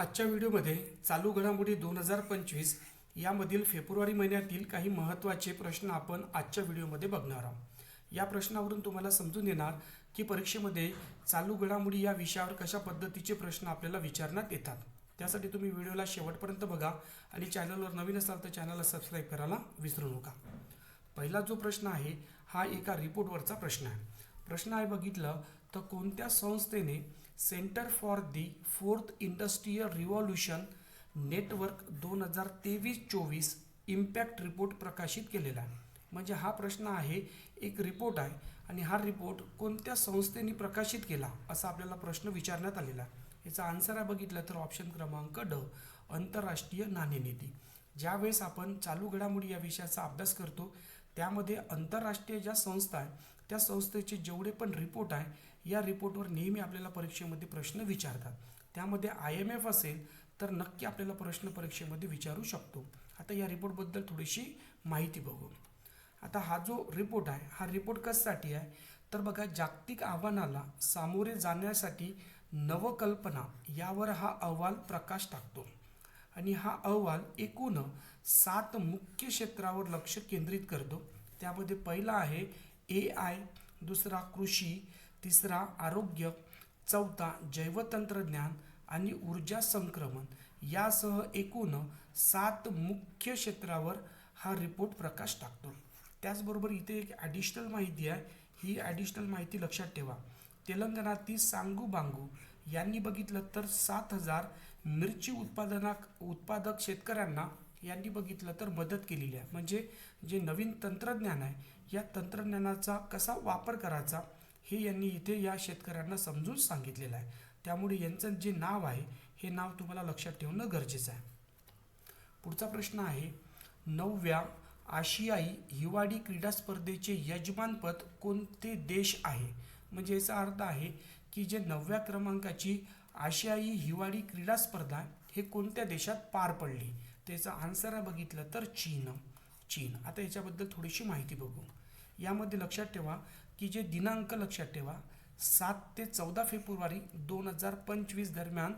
आजच्या व्हिडिओमध्ये चालू घडामोडी दोन हजार पंचवीस यामधील फेब्रुवारी महिन्यातील काही महत्त्वाचे प्रश्न आपण आजच्या व्हिडिओमध्ये बघणार आहोत. या प्रश्नावरून तुम्हाला समजून येणार की परीक्षेमध्ये चालू घडामोडी या विषयावर कशा पद्धतीचे प्रश्न आपल्याला विचारण्यात येतात. त्यासाठी तुम्ही व्हिडिओला शेवटपर्यंत बघा आणि चॅनलवर नवीन असाल तर चॅनलला सबस्क्राईब करायला विसरू नका. पहिला जो प्रश्न आहे हा एका रिपोर्टवरचा प्रश्न आहे. प्रश्न आहे बघितलं तर कोणत्या संस्थेने Centre for the Fourth Industrial Revolution Network दोन हजार तेवीस चोवीस इम्पॅक्ट रिपोर्ट प्रकाशित केलेला. आहे म्हणजे हा प्रश्न आहे एक रिपोर्ट आहे आणि हा रिपोर्ट कोणत्या संस्थेने प्रकाशित केला असा आपल्याला प्रश्न विचारण्यात आलेला. आहे याचा आन्सर आहे बघितलं तर ऑप्शन क्रमांक ड आंतरराष्ट्रीय नाणेनिधी ज्यावेळेस आपण चालू घडामोडी या विषयाचा अभ्यास करतो त्यामध्ये आंतरराष्ट्रीय ज्या संस्था आहे त्या संस्थेचे जेवढे पण रिपोर्ट आहे या रिपोर्टवर नेहमी आपल्याला परीक्षेमध्ये प्रश्न विचारतात. त्यामध्ये आय एम एफ असेल तर नक्की आपल्याला प्रश्न परीक्षेमध्ये विचारू शकतो. आता या रिपोर्टबद्दल थोडीशी माहिती बघू. आता हा जो रिपोर्ट आहे हा रिपोर्ट कशासाठी आहे? तर बघा जागतिक आव्हानाला सामोरे जाण्यासाठी नवकल्पना यावर हा अहवाल प्रकाश टाकतो. आणि हा अहवाल एकूण सात मुख्य क्षेत्रावर लक्ष केंद्रित करतो. त्यामध्ये पहिला आहे ए आय दुसरा कृषी तिसरा आरोग्य चौथा जैवतंत्रज्ञान आणि ऊर्जा संक्रमण. यासह एकूण सात मुख्य क्षेत्रावर हा रिपोर्ट प्रकाश टाकतो. त्याचबरोबर इथे एक ॲडिशनल माहिती आहे. ही ॲडिशनल माहिती लक्षात ठेवा. तेलंगणातील सांगू बांगू यांनी बघितलं तर सात हजार मिरची उत्पादना उत्पादक शेतकऱ्यांना यांनी बघितलं तर मदत केलेली आहे. म्हणजे जे नवीन तंत्रज्ञान आहे या तंत्रज्ञानाचा कसा वापर करायचा हे यांनी इथे या शेतकऱ्यांना समजून सांगितलेलं आहे. त्यामुळे यांचं जे नाव आहे हे नाव तुम्हाला लक्षात ठेवणं गरजेचं आहे. पुढचा प्रश्न आहे नवव्या आशियाई हिवाळी क्रीडा स्पर्धेचे यजमानपद कोणते देश आहे? म्हणजे याचा अर्थ आहे की जे नवव्या क्रमांकाची आशियाई हिवाळी क्रीडा स्पर्धा हे कोणत्या देशात पार पडली? त्याचा आन्सर बघितलं तर चीन. चीन. आता याच्याबद्दल थोडीशी माहिती बघू. यामध्ये लक्षात ठेवा की जे दिनांक लक्षात ठेवा सात ते चौदा फेब्रुवारी दोन हजार पंचवीस दरम्यान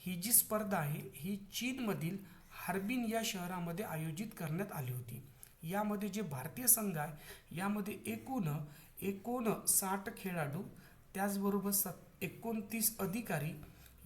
ही जी स्पर्धा आहे ही चीनमधील हार्बिन या शहरामध्ये आयोजित करण्यात आली होती. यामध्ये जे भारतीय संघ आहे यामध्ये एकूण एकूण साठ खेळाडू त्याचबरोबर सत एकोणतीस अधिकारी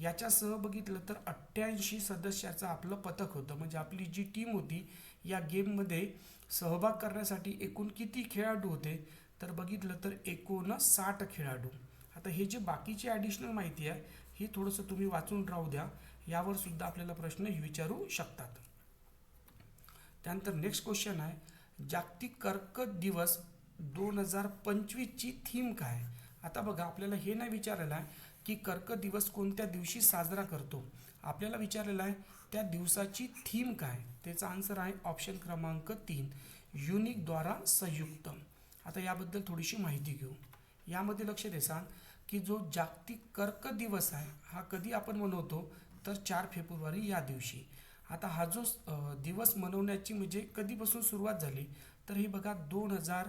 याच्यासह बघितलं तर अठ्ठ्याऐंशी सदस्याचं आपलं पथक होतं. म्हणजे आपली जी टीम होती या गेममध्ये सहभाग करण्यासाठी एकूण किती खेळाडू होते तर बघितलं तर एकूण साठ खेळाडू. आता हे जे बाकीची ॲडिशनल माहिती आहे ही थोडंसं तुम्ही वाचून राहू द्या. यावर सुद्धा आपल्याला प्रश्न विचारू शकतात. त्यानंतर नेक्स्ट क्वेश्चन आहे जागतिक कर्कट दिवस दोन हजार पंचवीसची थीम काय? आता बघा आपल्याला हे नाही विचारलेलं आहे की कर्क दिवस कोणत्या दिवशी साजरा करतो? आपल्याला विचारलेलं आहे त्या दिवसाची थीम काय? त्याचा आन्सर आहे ऑप्शन क्रमांक तीन युनिकद्वारा संयुक्त. आता याबद्दल थोडीशी माहिती घेऊ. यामध्ये लक्ष देसान की जो जागतिक कर्क दिवस आहे हा कधी आपण मनवतो? तर चार फेब्रुवारी या दिवशी. आता हा जो दिवस मनवण्याची म्हणजे कधीपासून सुरुवात झाली? तर हे बघा दोन हजार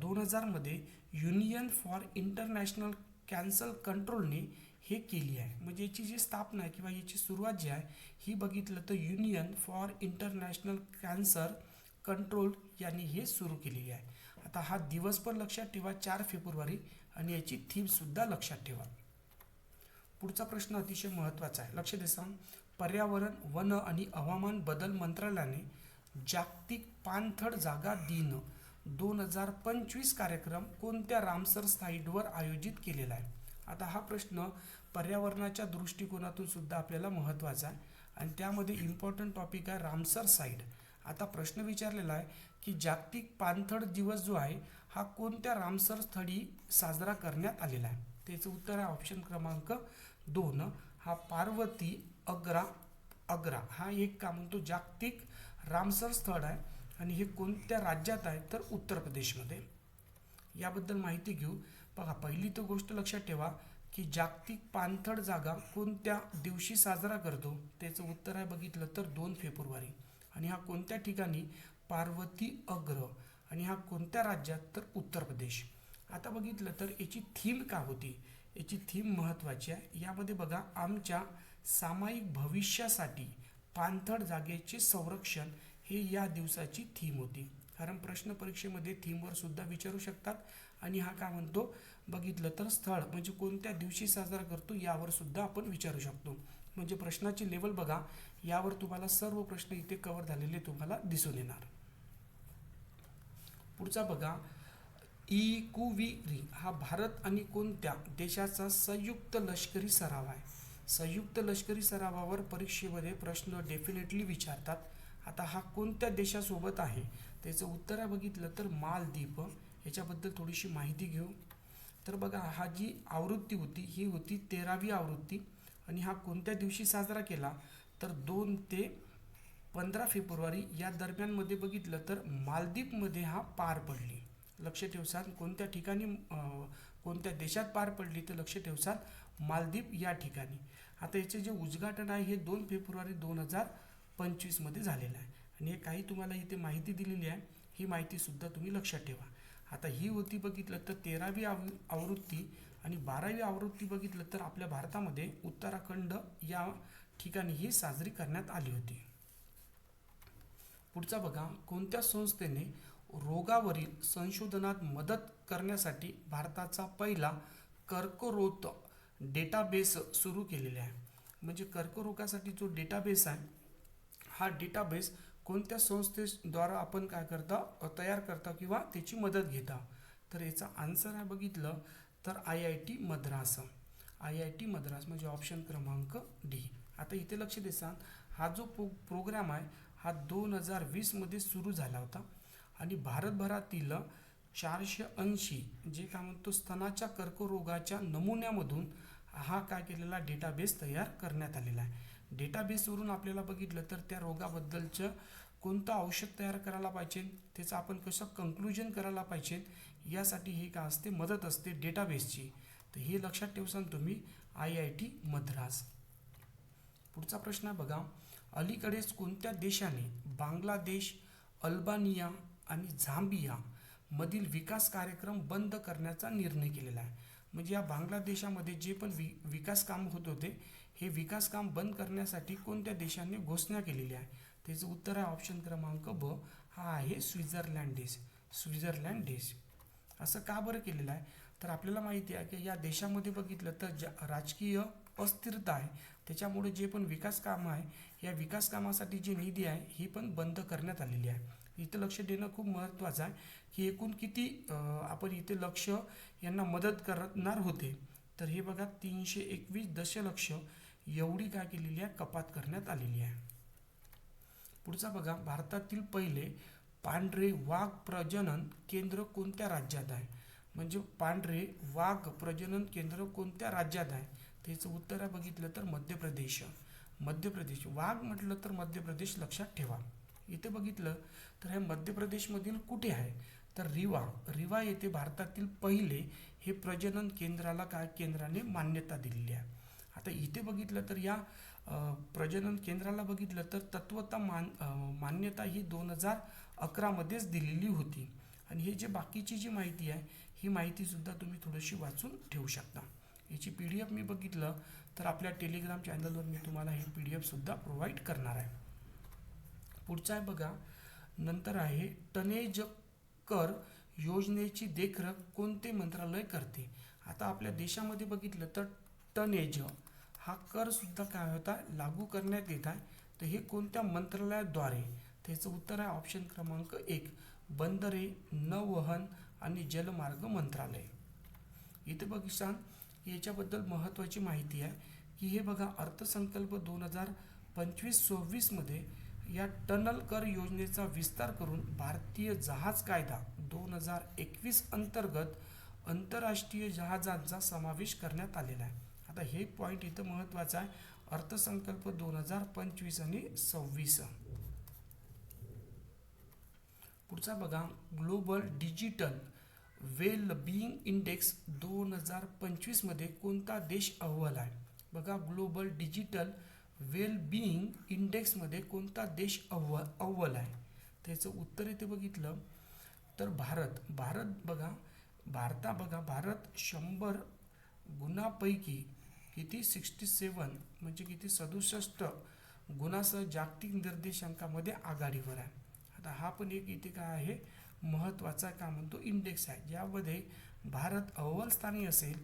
दोन हजारमध्ये युनियन फॉर इंटरनॅशनल कॅन्सर कंट्रोलने हे केली आहे. म्हणजे याची जी स्थापना आहे किंवा याची सुरुवात जी आहे ही बघितलं तर Union for International Cancer Control यांनी हे सुरू केलेली आहे. आता हा दिवस पण लक्षात ठेवा चार फेब्रुवारी. आणि याची थीमसुद्धा लक्षात ठेवा. पुढचा प्रश्न अतिशय महत्त्वाचा आहे. लक्ष देसा पर्यावरण वन आणि हवामान बदल मंत्रालयाने जागतिक पाणथळ जागा दिन दोन हजार पंचवीस कार्यक्रम कोणत्या रामसर साईटवर आयोजित केलेला आहे? आता हा प्रश्न पर्यावरणाच्या दृष्टिकोनातून सुद्धा आपल्याला महत्त्वाचा आहे. आणि त्यामध्ये इम्पॉर्टंट टॉपिक आहे रामसर साईट. आता प्रश्न विचारलेला आहे की जागतिक पाणथळ दिवस जो आहे हा कोणत्या रामसर स्थळी साजरा करण्यात आलेला आहे? त्याचं उत्तर आहे ऑप्शन क्रमांक दोन. हा पार्वती अग्रा अग्रा. हा एक का म्हणतो जागतिक रामसर स्थळ आहे आणि हे कोणत्या राज्यात आहे? तर उत्तर प्रदेशमध्ये. याबद्दल माहिती घेऊ. बघा पहिली तर गोष्ट लक्षात ठेवा की जागतिक पाणथळ जागा कोणत्या दिवशी साजरा करतो? त्याचं उत्तर आहे बघितलं तर दोन फेब्रुवारी. आणि हा कोणत्या ठिकाणी? पार्वती अग्र. आणि हा कोणत्या राज्यात? तर उत्तर प्रदेश. आता बघितलं तर याची थीम का होती? याची थीम महत्त्वाची आहे. यामध्ये बघा आमच्या सामायिक भविष्यासाठी पाणथळ जागेचे संरक्षण हे या दिवसाची थीम होती. कारण प्रश्न परीक्षेमध्ये थीमवर सुद्धा विचारू शकतात. आणि हा काय म्हणतो? बघितलं तर स्थळ म्हणजे कोणत्या दिवशी साजरा करतो यावर सुद्धा आपण विचारू शकतो. म्हणजे प्रश्नाची लेवल बघा. यावर तुम्हाला सर्व प्रश्न इथे कव्हर झालेले तुम्हाला दिसून येणार. पुढचा बघा. इकुविरी हा भारत आणि कोणत्या देशाचा संयुक्त लष्करी सराव आहे? संयुक्त लष्करी सरावावर परीक्षेमध्ये प्रश्न डेफिनेटली विचारतात. आता हा कोणत्या देशासोबत आहे? त्याचं उत्तर आहे बघितलं तर मालदीप. याच्याबद्दल थोडीशी माहिती घेऊ. तर बघा हा जी आवृत्ती होती ही होती तेरावी आवृत्ती. आणि हा कोणत्या दिवशी साजरा केला? तर दोन ते पंधरा फेब्रुवारी या दरम्यानमध्ये बघितलं तर मालदीपमध्ये हा पार पडली. लक्ष ठेवसाल कोणत्या ठिकाणी कोणत्या देशात पार पडली तर लक्ष ठेवसाल मालदीप या ठिकाणी. आता याचे जे उद्घाटन आहे हे दोन फेब्रुवारी दोन हजार पंचवीसमध्ये झालेलं आहे. आणि हे काही तुम्हाला इथे माहिती दिलेली आहे ही माहितीसुद्धा तुम्ही लक्षात ठेवा. आता ही होती बघितलं तर तेरावी आव आवृत्ती आणि बारावी आवृत्ती बघितलं तर आपल्या भारतामध्ये उत्तराखंड या ठिकाणी ही साजरी करण्यात आली होती. पुढचा बघा कोणत्या संस्थेने रोगावरील संशोधनात मदत करण्यासाठी भारताचा पहिला कर्करोग डेटाबेस सुरू केलेला आहे? म्हणजे कर्करोगासाठी जो डेटाबेस आहे हा डेटाबेस कोणत्या संस्थेद्वारा आपण काय करता तयार करता किंवा त्याची मदत घेता? तर याचा आन्सर आहे बघितलं तर I I T Madras. I I T Madras म्हणजे ऑप्शन क्रमांक डी आता इथे लक्ष देसान हा जो प्रो प्रोग्राम आहे हा दोन हजार वीसमध्ये सुरू झाला होता. आणि भारतभरातील चारशे ऐंशी जे काय म्हणतो स्तनाच्या कर्करोगाच्या नमुन्यामधून हा काय केलेला डेटाबेस तयार करण्यात आलेला आहे. डेटाबेसवरून आपल्याला बघितलं तर त्या रोगाबद्दलचं कोणतं औषध तयार करायला पाहिजे त्याचं आपण कसं कन्क्लुजन करायला पाहिजे यासाठी हे का असते? मदत असते डेटाबेसची तर हे लक्षात ठेवसान तुम्ही आय आय टी मद्रास. पुढचा प्रश्न आहे बघा. अलीकडेच कोणत्या देशाने बांगलादेश अल्बानिया आणि झांबिया मधील विकास कार्यक्रम बंद करण्याचा निर्णय केलेला आहे? म्हणजे या बांगलादेशामध्ये जे पण वि विकास काम होत होते हे विकास काम बंद करण्यासाठी कोणत्या देशाने घोषणा केलेली आहे त्याचं उत्तर आहे ऑप्शन क्रमांक ब. हा आहे स्वित्झर्लँड देश. स्वित्झर्लँड देश. असं का बरं केलेलं आहे? तर आपल्याला माहिती आहे की या देशामध्ये बघितलं तर ज राजकीय अस्थिरता आहे त्याच्यामुळे जे पण विकास कामं आहे या विकास कामासाठी जी निधी आहे ही पण बंद करण्यात आलेली आहे. इथं लक्ष देणं खूप महत्त्वाचं आहे की एकूण किती आपण इथे लक्ष यांना मदत करणार होते. तर हे बघा तीनशे एकवीस दशलक्ष एवढी काय केलेली आहे कपात करण्यात आलेली आहे. पुढचा बघा भारतातील पहिले पांढरे वाघ प्रजनन केंद्र कोणत्या राज्यात आहे? म्हणजे पांढरे वाघ प्रजनन केंद्र कोणत्या राज्यात आहे? त्याचं उत्तर आहे बघितलं तर मध्य प्रदेश. मध्य प्रदेश. वाघ म्हटलं तर मध्य प्रदेश लक्षात ठेवा. इथे बघितलं तर हे मध्य प्रदेशमधील कुठे आहे? तर रिवा. रिवा येथे भारतातील पहिले हे प्रजनन केंद्राला काय केंद्राने मान्यता दिलेली आहे? आता इथे बघितलं तर या प्रजनन केंद्राला बघितलं तर तत्वता मान मान्यता ही दोन हजार अकरामध्येच दिलेली होती. आणि हे जे बाकीची जी माहिती आहे ही माहितीसुद्धा तुम्ही थोडीशी वाचून ठेवू शकता. याची पी डी एफ मी बघितलं तर आपल्या टेलिग्राम चॅनलवर मी तुम्हाला हे पी डी एफसुद्धा प्रोव्हाइड करणार आहे. पुढचा आहे बघा नंतर आहे टनेज कर योजनेची देखरेख कोणते मंत्रालय करते? आता आपल्या देशामध्ये बघितलं तर टनेज हा कर सुद्धा काय होता? लागू करण्यात येत आहे. तर हे कोणत्या मंत्रालयाद्वारे? त्याचं उत्तर आहे ऑप्शन क्रमांक एक. बंदरे नौवहन आणि जलमार्ग मंत्रालय. इथे बघितसान याच्याबद्दल महत्त्वाची माहिती आहे की हे बघा अर्थसंकल्प दोन हजार पंचवीस सव्वीसमध्ये या टनल कर योजनेचा विस्तार करून भारतीय जहाज कायदा दोन हजार एकवीस अंतर्गत आंतरराष्ट्रीय जहाजांचा समावेश करण्यात आलेला आहे. आता हे पॉईंट इथं महत्त्वाचं आहे. अर्थसंकल्प दोन हजार पंचवीस आणि सव्वीस. पुढचा बघा. Global digital well being index दोन हजार पंचवीसमध्ये कोणता देश अव्वल आहे? बघा. ग्लोबल डिजिटल वेल बिईंग इंडेक्समध्ये कोणता देश अव्वल अव्वल आहे? त्याचं उत्तर इथे बघितलं तर भारत. भारत बघा. भारता बघा. भारत शंभर गुणापैकी किती सिक्स्टी सेवन म्हणजे किती सदुसष्ट गुणासह जागतिक निर्देशांकामध्ये आघाडीवर आहे. आता हा पण एक इथे काय आहे महत्त्वाचा काय म्हणतो? इंडेक्स आहे. ज्यामध्ये भारत अव्वल स्थानी असेल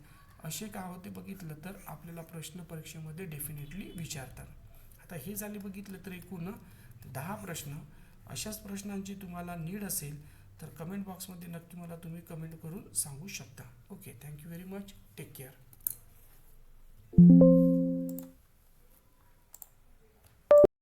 असे का होते बघितलं तर आपल्याला प्रश्न परीक्षेमध्ये डेफिनेटली विचारतात. आता हे झाले बघितलं तर एकूण दहा प्रश्न. अशाच प्रश्नांची तुम्हाला नीड असेल तर कमेंट बॉक्समध्ये नक्की मला तुम्ही कमेंट करून सांगू शकता. Okay thank you very much take care thank you